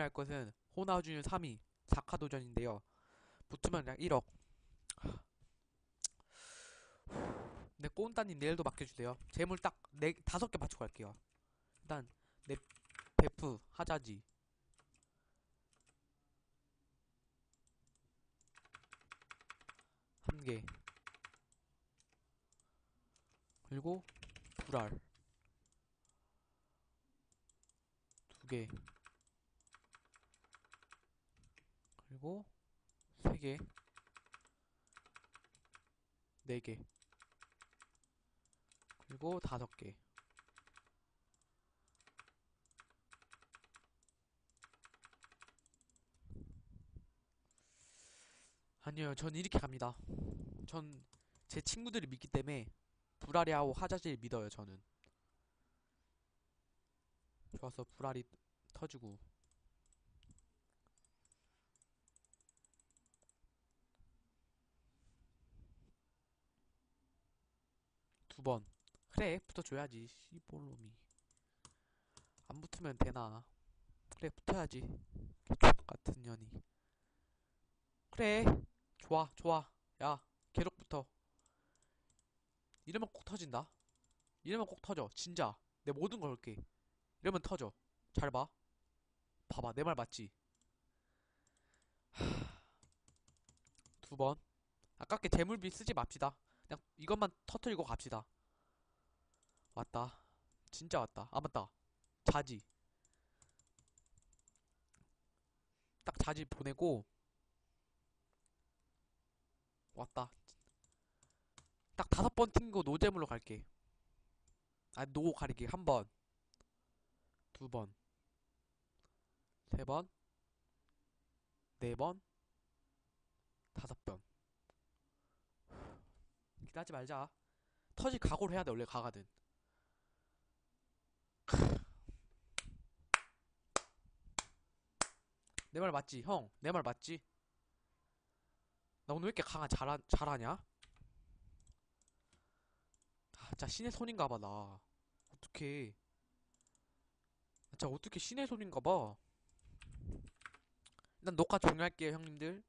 할 것은 호나우준유 3위 4카 도전인데요. 붙으면 그냥 1억. 네, 꼬운따님 내일도 맡겨주세요. 재물 딱 네, 다섯 개 맞추고 갈게요. 일단, 네, 베프, 하자지. 한 개. 그리고, 불알. 두 개. 그리고, 세 개. 네 개. 그리고 다섯 개. 아니요, 전 이렇게 갑니다. 전 제 친구들이 믿기 때문에 불알이하고 하자질 믿어요, 저는. 좋았어, 불알이 터지고. 두 번. 그래, 붙어줘야지, 씨볼놈이. 안 붙으면 되나. 그래, 붙어야지. 같은 년이. 그래, 좋아, 좋아. 야, 계속 붙어. 이러면 꼭 터진다. 이러면 꼭 터져. 진짜. 내 모든 걸 걸게. 이러면 터져. 잘 봐. 봐봐, 내 말 맞지? 하... 두 번. 아깝게 재물비 쓰지 맙시다. 그냥 이것만 터트리고 갑시다. 왔다. 진짜 왔다. 아, 맞다. 자지. 딱 자지 보내고, 왔다. 딱 다섯 번 튕기고 노잼으로 갈게. 아, 노 가리기. 한 번. 두 번. 세 번. 네 번. 다섯 번. 기다리지 말자. 터질 각오를 해야 돼, 원래 가가든. 내 말 맞지, 형? 내 말 맞지? 나 오늘 왜 이렇게 강한 잘하, 잘하냐? 아, 진짜 신의 손인가봐, 나. 어떡해. 진짜 어떻게 신의 손인가봐. 일단 녹화 종료할게요, 형님들.